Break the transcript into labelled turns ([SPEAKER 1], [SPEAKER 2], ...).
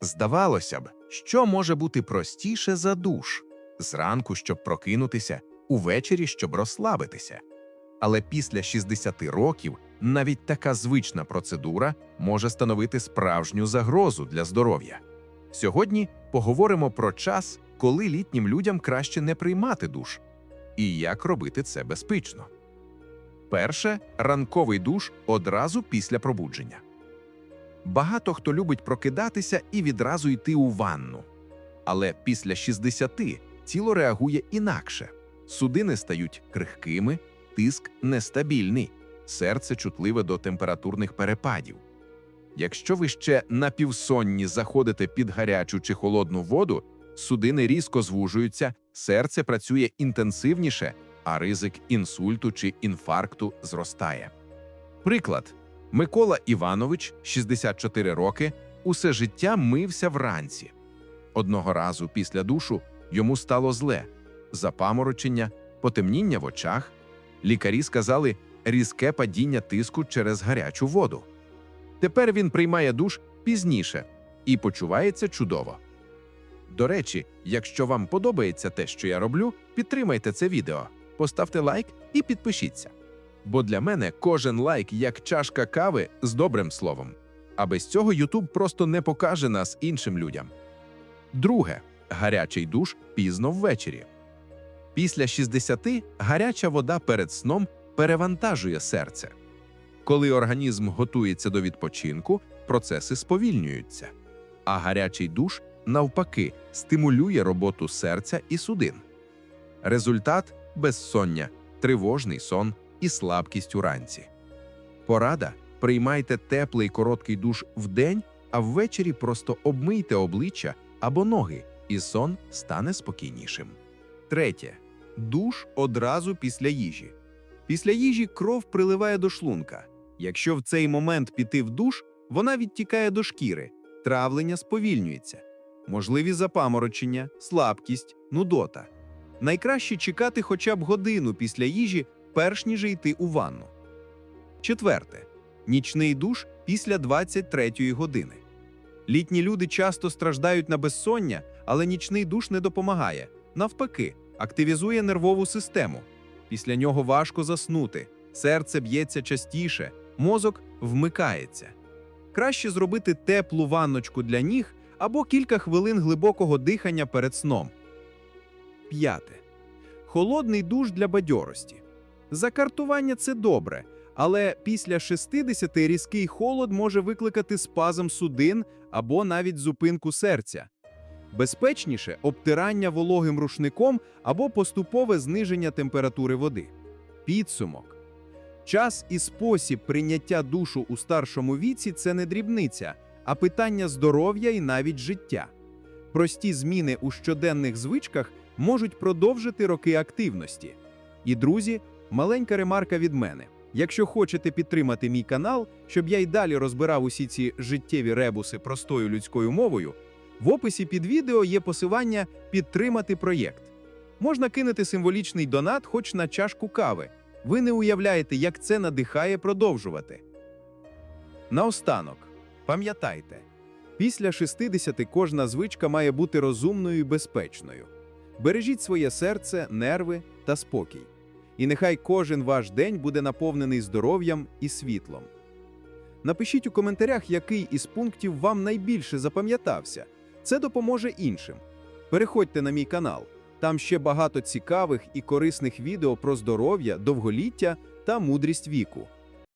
[SPEAKER 1] Здавалося б, що може бути простіше за душ зранку, щоб прокинутися, увечері, щоб розслабитися. Але після 60 років навіть така звична процедура може становити справжню загрозу для здоров'я. Сьогодні поговоримо про час, коли літнім людям краще не приймати душ, і як робити це безпечно. Перше ранковий душ одразу після пробудження. Багато хто любить прокидатися і відразу йти у ванну. Але після 60 тіло реагує інакше. Судини стають крихкими, тиск нестабільний, серце чутливе до температурних перепадів. Якщо ви ще напівсонні заходите під гарячу чи холодну воду, судини різко звужуються, серце працює інтенсивніше, а ризик інсульту чи інфаркту зростає. Приклад: Микола Іванович, 64 роки, усе життя мився вранці. Одного разу після душу йому стало зле, запаморочення, потемніння в очах. Лікарі сказали різке падіння тиску через гарячу воду. Тепер він приймає душ пізніше і почувається чудово. До речі, якщо вам подобається те, що я роблю, підтримайте це відео, поставте лайк і підпишіться. Бо для мене кожен лайк як чашка кави з добрим словом. А без цього YouTube просто не покаже нас іншим людям. Друге гарячий душ пізно ввечері. Після 60 гаряча вода перед сном перевантажує серце. Коли організм готується до відпочинку, процеси сповільнюються, а гарячий душ, навпаки, стимулює роботу серця і судин. Результат безсоння, тривожний сон і слабкість уранці. Порада приймайте теплий короткий душ вдень, а ввечері просто обмийте обличчя або ноги, і сон стане спокійнішим. Третє душ одразу після їжі. Після їжі кров приливає до шлунка. Якщо в цей момент піти в душ, вона відтікає до шкіри, травлення сповільнюється, можливі запаморочення, слабкість, нудота. Найкраще чекати хоча б годину після їжі, перш ніж йти у ванну. Четверте нічний душ після 23-ї години. Літні люди часто страждають на безсоння, але нічний душ не допомагає. Навпаки, активізує нервову систему. Після нього важко заснути, серце б'ється частіше, мозок вмикається. Краще зробити теплу ванночку для ніг або кілька хвилин глибокого дихання перед сном. П'яте. Холодний душ для бадьорості. Закартування це добре, але після 60 різкий холод може викликати спазм судин або навіть зупинку серця. Безпечніше обтирання вологим рушником або поступове зниження температури води. Підсумок. Час і спосіб прийняття душу у старшому віці це не дрібниця, а питання здоров'я і навіть життя. Прості зміни у щоденних звичках можуть продовжити роки активності. І, друзі, маленька ремарка від мене. Якщо хочете підтримати мій канал, щоб я й далі розбирав усі ці життєві ребуси простою людською мовою, в описі під відео є посилання підтримати проєкт. Можна кинути символічний донат хоч на чашку кави. Ви не уявляєте, як це надихає продовжувати. Наостанок, пам'ятайте, після 60 кожна звичка має бути розумною і безпечною. Бережіть своє серце, нерви та спокій. І нехай кожен ваш день буде наповнений здоров'ям і світлом. Напишіть у коментарях, який із пунктів вам найбільше запам'ятався. Це допоможе іншим. Переходьте на мій канал. Там ще багато цікавих і корисних відео про здоров'я, довголіття та мудрість віку.